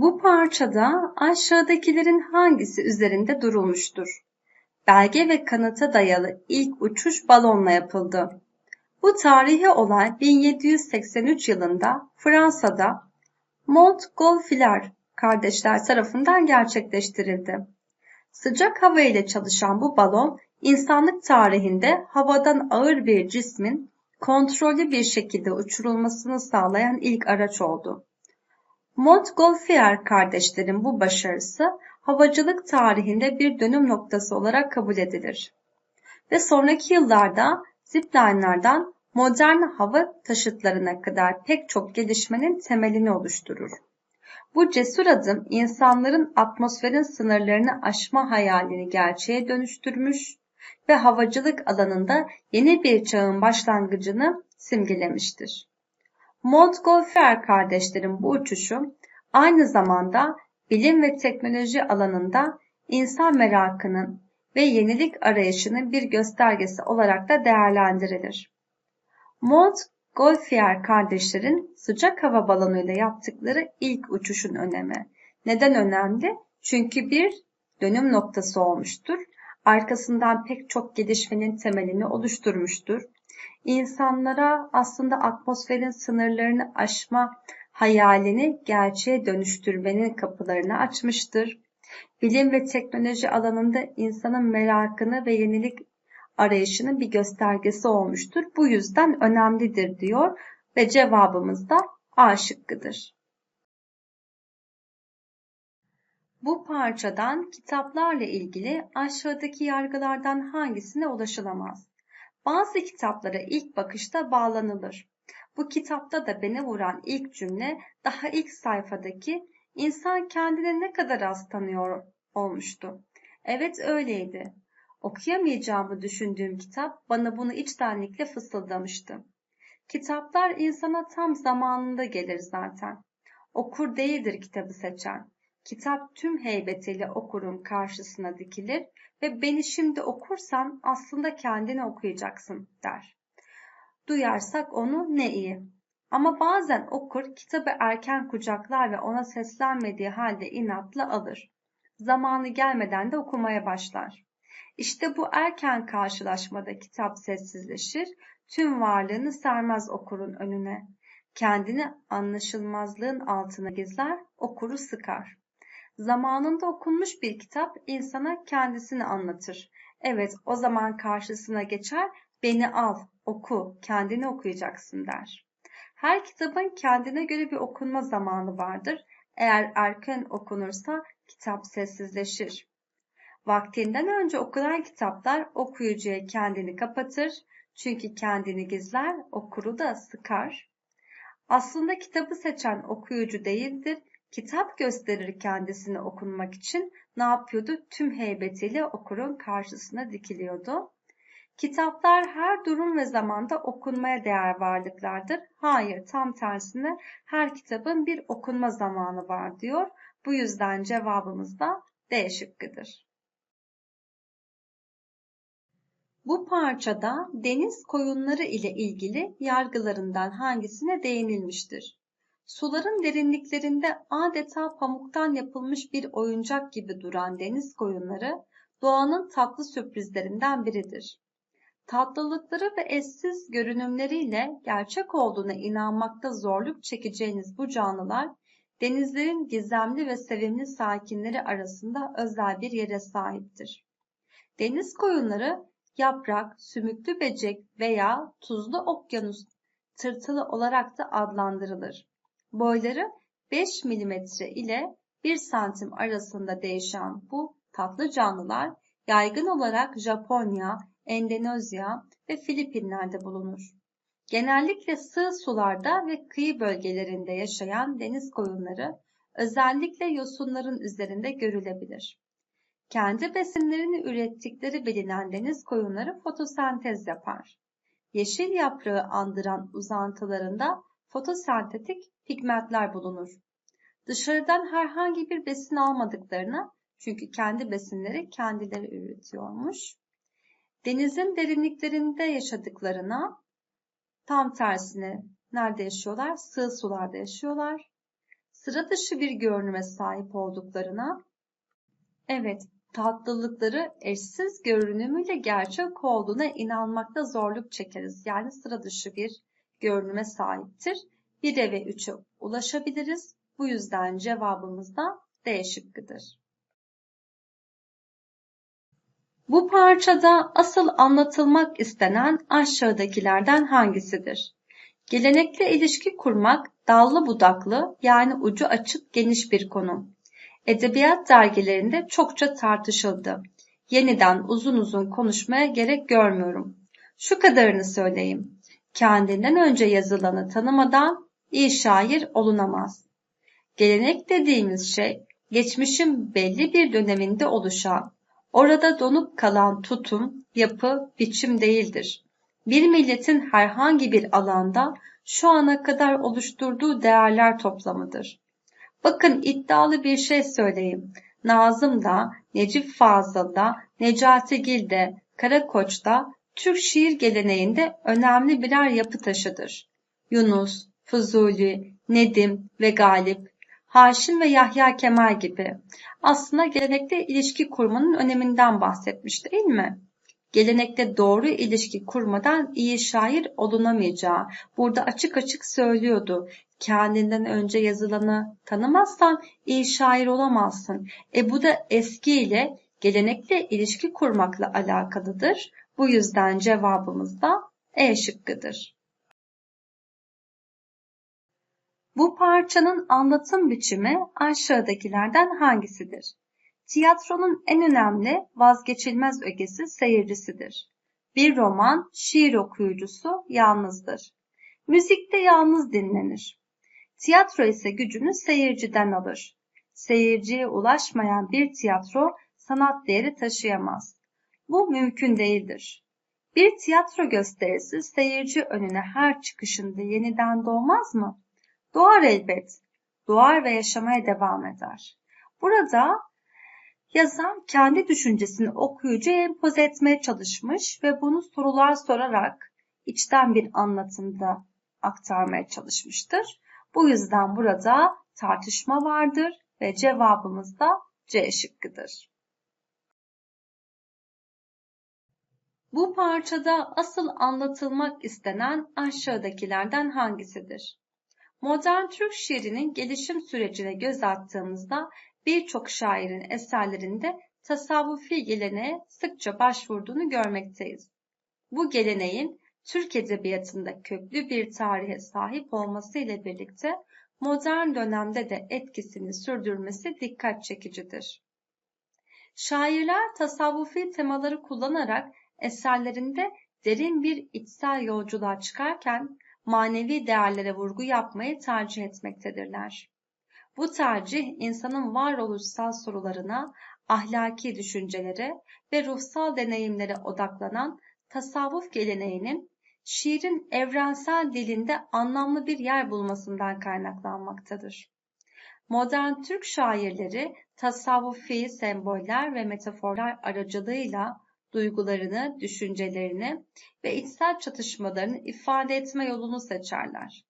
Bu parçada aşağıdakilerin hangisi üzerinde durulmuştur? Belge ve kanıta dayalı ilk uçuş balonla yapıldı. Bu tarihi olay 1783 yılında Fransa'da Montgolfier kardeşler tarafından gerçekleştirildi. Sıcak hava ile çalışan bu balon, insanlık tarihinde havadan ağır bir cismin kontrollü bir şekilde uçurulmasını sağlayan ilk araç oldu. Montgolfier kardeşlerin bu başarısı havacılık tarihinde bir dönüm noktası olarak kabul edilir. Ve sonraki yıllarda zipline'lardan modern hava taşıtlarına kadar pek çok gelişmenin temelini oluşturur. Bu cesur adım insanların atmosferin sınırlarını aşma hayalini gerçeğe dönüştürmüş ve havacılık alanında yeni bir çağın başlangıcını simgelemiştir. Montgolfier kardeşlerin bu uçuşu aynı zamanda bilim ve teknoloji alanında insan merakının ve yenilik arayışının bir göstergesi olarak da değerlendirilir. Montgolfier kardeşlerin sıcak hava balonuyla yaptıkları ilk uçuşun önemi. Neden önemli? Çünkü bir dönüm noktası olmuştur. Arkasından pek çok gelişmenin temelini oluşturmuştur. İnsanlara aslında atmosferin sınırlarını aşma hayalini gerçeğe dönüştürmenin kapılarını açmıştır. Bilim ve teknoloji alanında insanın merakını ve yenilik arayışının bir göstergesi olmuştur. Bu yüzden önemlidir diyor ve cevabımız da A şıkkıdır. Bu parçadan kitaplarla ilgili aşağıdaki yargılardan hangisine ulaşılamaz? Bazı kitaplara ilk bakışta bağlanılır. Bu kitapta da beni vuran ilk cümle daha ilk sayfadaki insan kendini ne kadar az tanıyor olmuştu. Evet öyleydi. Okuyamayacağımı düşündüğüm kitap bana bunu içtenlikle fısıldamıştı. Kitaplar insana tam zamanında gelir zaten. Okur değildir kitabı seçen. Kitap tüm heybetiyle okurun karşısına dikilir ve beni şimdi okursan aslında kendini okuyacaksın der. Duyarsak onu ne iyi. Ama bazen okur kitabı erken kucaklar ve ona seslenmediği halde inatla alır. Zamanı gelmeden de okumaya başlar. İşte bu erken karşılaşmada kitap sessizleşir, tüm varlığını sermez okurun önüne. Kendini anlaşılmazlığın altına gizler, okuru sıkar. Zamanında okunmuş bir kitap insana kendisini anlatır. Evet, o zaman karşısına geçer, beni al, oku, kendini okuyacaksın der. Her kitabın kendine göre bir okunma zamanı vardır. Eğer erken okunursa kitap sessizleşir. Vaktinden önce okunan kitaplar okuyucuya kendini kapatır. Çünkü kendini gizler, okuru da sıkar. Aslında kitabı seçen okuyucu değildir. Kitap gösterir kendisini okunmak için ne yapıyordu? Tüm heybetiyle okurun karşısına dikiliyordu. Kitaplar her durum ve zamanda okunmaya değer varlıklardır. Hayır, tam tersine her kitabın bir okunma zamanı var diyor. Bu yüzden cevabımız da D şıkkıdır. Bu parçada deniz koyunları ile ilgili yargılarından hangisine değinilmiştir? Suların derinliklerinde adeta pamuktan yapılmış bir oyuncak gibi duran deniz koyunları doğanın tatlı sürprizlerinden biridir. Tatlılıkları ve eşsiz görünümleriyle gerçek olduğuna inanmakta zorluk çekeceğiniz bu canlılar denizlerin gizemli ve sevimli sakinleri arasında özel bir yere sahiptir. Deniz koyunları yaprak, sümüklü böcek veya tuzlu okyanus tırtılı olarak da adlandırılır. Boyları 5 mm ile 1 santim arasında değişen bu tatlı canlılar yaygın olarak Japonya, Endonezya ve Filipinler'de bulunur. Genellikle sığ sularda ve kıyı bölgelerinde yaşayan deniz koyunları özellikle yosunların üzerinde görülebilir. Kendi besinlerini ürettikleri bilinen deniz koyunları fotosentez yapar. Yeşil yaprağı andıran uzantılarında fotosentetik pigmentler bulunur. Dışarıdan herhangi bir besin almadıklarını çünkü kendi besinleri kendileri üretiyormuş. Denizin derinliklerinde yaşadıklarına tam tersine nerede yaşıyorlar? Sığ sularda yaşıyorlar. sıra dışı bir görünüme sahip olduklarına, evet tatlılıkları eşsiz görünümüyle gerçek olduğuna inanmakta zorluk çekeriz. Yani sıra dışı bir görünüme sahiptir. 1'e ve 3'e ulaşabiliriz. Bu yüzden cevabımız da D şıkkıdır. Bu parçada asıl anlatılmak istenen aşağıdakilerden hangisidir? Gelenekle ilişki kurmak dallı budaklı yani ucu açık geniş bir konu. Edebiyat dergilerinde çokça tartışıldı. Yeniden uzun uzun konuşmaya gerek görmüyorum. Şu kadarını söyleyeyim. Kendinden önce yazılanı tanımadan iyi şair olunamaz. Gelenek dediğimiz şey geçmişin belli bir döneminde oluşan, orada donup kalan tutum, yapı, biçim değildir. Bir milletin herhangi bir alanda şu ana kadar oluşturduğu değerler toplamıdır. Bakın iddialı bir şey söyleyeyim. Nazım da, Necip Fazıl da, Necati Gil de, Karakoç da Türk şiir geleneğinde önemli birer yapı taşıdır. Yunus, Fuzuli, Nedim ve Galip, Haşim ve Yahya Kemal gibi aslında gelenekte ilişki kurmanın öneminden bahsetmiş değil mi? Gelenekte doğru ilişki kurmadan iyi şair olunamayacağı burada açık açık söylüyordu. Kendinden önce yazılanı tanımazsan iyi şair olamazsın. E bu da eski ile gelenekle ilişki kurmakla alakalıdır. Bu yüzden cevabımız da E şıkkıdır. Bu parçanın anlatım biçimi aşağıdakilerden hangisidir? Tiyatronun en önemli, vazgeçilmez ögesi seyircisidir. Bir roman, şiir okuyucusu yalnızdır. Müzikte yalnız dinlenir. Tiyatro ise gücünü seyirciden alır. Seyirciye ulaşmayan bir tiyatro sanat değeri taşıyamaz. Bu mümkün değildir. Bir tiyatro gösterisi seyirci önüne her çıkışında yeniden doğmaz mı? Doğar elbet. Doğar ve yaşamaya devam eder. Burada yazar kendi düşüncesini okuyucuya empoze etmeye çalışmış ve bunu sorular sorarak içten bir anlatımda aktarmaya çalışmıştır. Bu yüzden burada tartışma vardır ve cevabımız da C şıkkıdır. Bu parçada asıl anlatılmak istenen aşağıdakilerden hangisidir? Modern Türk şiirinin gelişim sürecine göz attığımızda birçok şairin eserlerinde tasavvufi geleneğe sıkça başvurduğunu görmekteyiz. Bu geleneğin Türk edebiyatında köklü bir tarihe sahip olması ile birlikte modern dönemde de etkisini sürdürmesi dikkat çekicidir. Şairler tasavvufi temaları kullanarak eserlerinde derin bir içsel yolculuğa çıkarken manevi değerlere vurgu yapmayı tercih etmektedirler. Bu tercih insanın varoluşsal sorularına, ahlaki düşüncelere ve ruhsal deneyimlere odaklanan tasavvuf geleneğinin şiirin evrensel dilinde anlamlı bir yer bulmasından kaynaklanmaktadır. Modern Türk şairleri tasavvufi semboller ve metaforlar aracılığıyla duygularını, düşüncelerini ve içsel çatışmalarını ifade etme yolunu seçerler.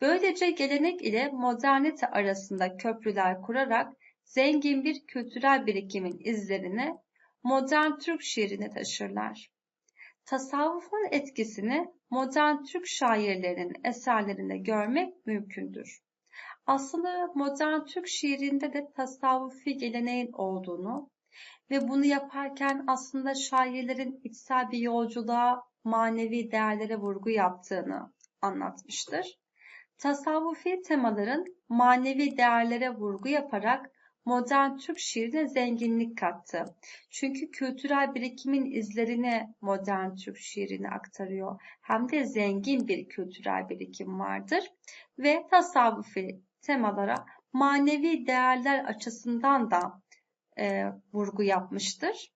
Böylece gelenek ile modernite arasında köprüler kurarak zengin bir kültürel birikimin izlerini modern Türk şiirine taşırlar. Tasavvufun etkisini modern Türk şairlerinin eserlerinde görmek mümkündür. Aslında modern Türk şiirinde de tasavvufi geleneğin olduğunu ve bunu yaparken aslında şairlerin içsel bir yolculuğa, manevi değerlere vurgu yaptığını anlatmıştır. Tasavvufi temaların manevi değerlere vurgu yaparak modern Türk şiirine zenginlik kattı. Çünkü kültürel birikimin izlerini modern Türk şiirine aktarıyor. Hem de zengin bir kültürel birikim vardır ve tasavvufi temalara manevi değerler açısından da e, vurgu yapmıştır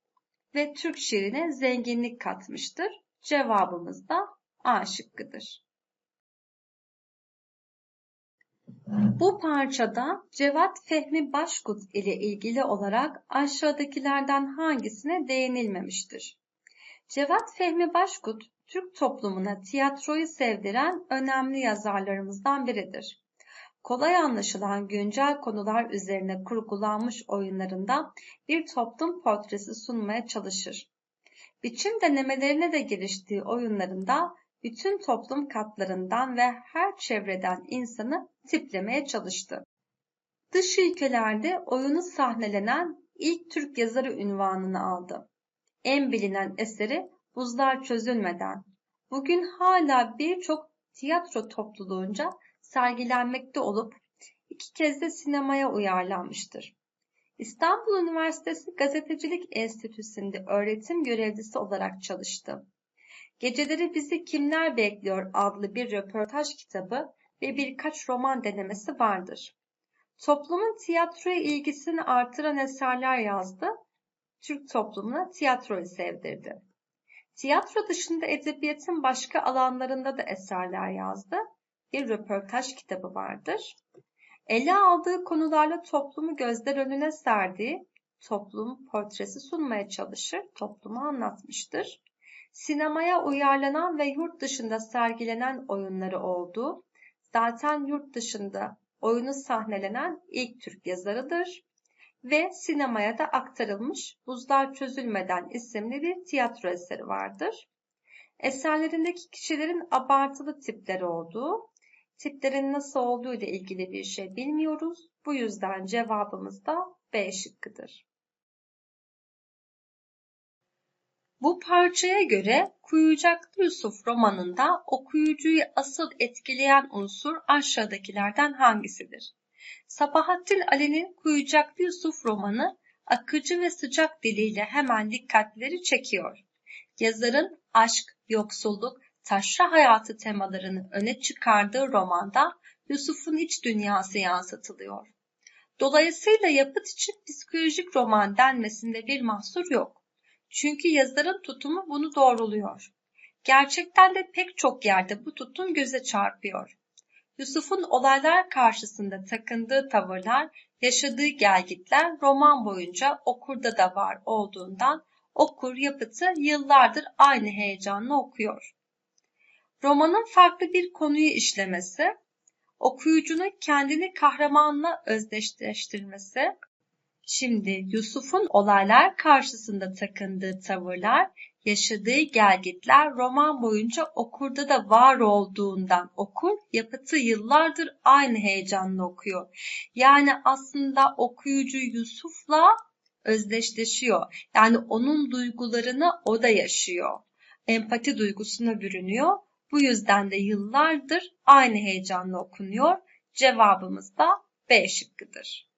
ve Türk şiirine zenginlik katmıştır. Cevabımız da A şıkkıdır. Bu parçada Cevat Fehmi Başkut ile ilgili olarak aşağıdakilerden hangisine değinilmemiştir? Cevat Fehmi Başkut, Türk toplumuna tiyatroyu sevdiren önemli yazarlarımızdan biridir. Kolay anlaşılan güncel konular üzerine kurgulanmış oyunlarında bir toplum portresi sunmaya çalışır. Biçim denemelerine de geliştiği oyunlarında bütün toplum katlarından ve her çevreden insanı tiplemeye çalıştı. Dış ülkelerde oyunu sahnelenen ilk Türk yazarı ünvanını aldı. En bilinen eseri Buzlar Çözülmeden, bugün hala birçok tiyatro topluluğunca sergilenmekte olup iki kez de sinemaya uyarlanmıştır. İstanbul Üniversitesi Gazetecilik Enstitüsü'nde öğretim görevlisi olarak çalıştı. Geceleri Bizi Kimler Bekliyor adlı bir röportaj kitabı ve birkaç roman denemesi vardır. Toplumun tiyatroya ilgisini artıran eserler yazdı, Türk toplumuna tiyatroyu sevdirdi. Tiyatro dışında edebiyatın başka alanlarında da eserler yazdı. Bir röportaj kitabı vardır. Ele aldığı konularla toplumu gözler önüne serdiği toplum portresi sunmaya çalışır, toplumu anlatmıştır. Sinemaya uyarlanan ve yurt dışında sergilenen oyunları oldu. Zaten yurt dışında oyunu sahnelenen ilk Türk yazarıdır ve sinemaya da aktarılmış Buzlar Çözülmeden isimli bir tiyatro eseri vardır. Eserlerindeki kişilerin abartılı tipleri olduğu, tiplerin nasıl olduğu ile ilgili bir şey bilmiyoruz. Bu yüzden cevabımız da B şıkkıdır. Bu parçaya göre Kuyucaklı Yusuf romanında okuyucuyu asıl etkileyen unsur aşağıdakilerden hangisidir? Sabahattin Ali'nin Kuyucaklı Yusuf romanı akıcı ve sıcak diliyle hemen dikkatleri çekiyor. Yazarın aşk, yoksulluk, taşra hayatı temalarını öne çıkardığı romanda Yusuf'un iç dünyası yansıtılıyor. Dolayısıyla yapıt için psikolojik roman denmesinde bir mahsur yok. Çünkü yazarın tutumu bunu doğruluyor. Gerçekten de pek çok yerde bu tutum göze çarpıyor. Yusuf'un olaylar karşısında takındığı tavırlar, yaşadığı gelgitler roman boyunca okurda da var olduğundan okur yapıtı yıllardır aynı heyecanla okuyor. Romanın farklı bir konuyu işlemesi, okuyucunun kendini kahramanla özdeşleştirmesi, Şimdi Yusuf'un olaylar karşısında takındığı tavırlar, yaşadığı gelgitler roman boyunca okurda da var olduğundan okur, yapıtı yıllardır aynı heyecanla okuyor. Yani aslında okuyucu Yusuf'la özdeşleşiyor. Yani onun duygularını o da yaşıyor. Empati duygusuna bürünüyor. Bu yüzden de yıllardır aynı heyecanla okunuyor. Cevabımız da B şıkkıdır.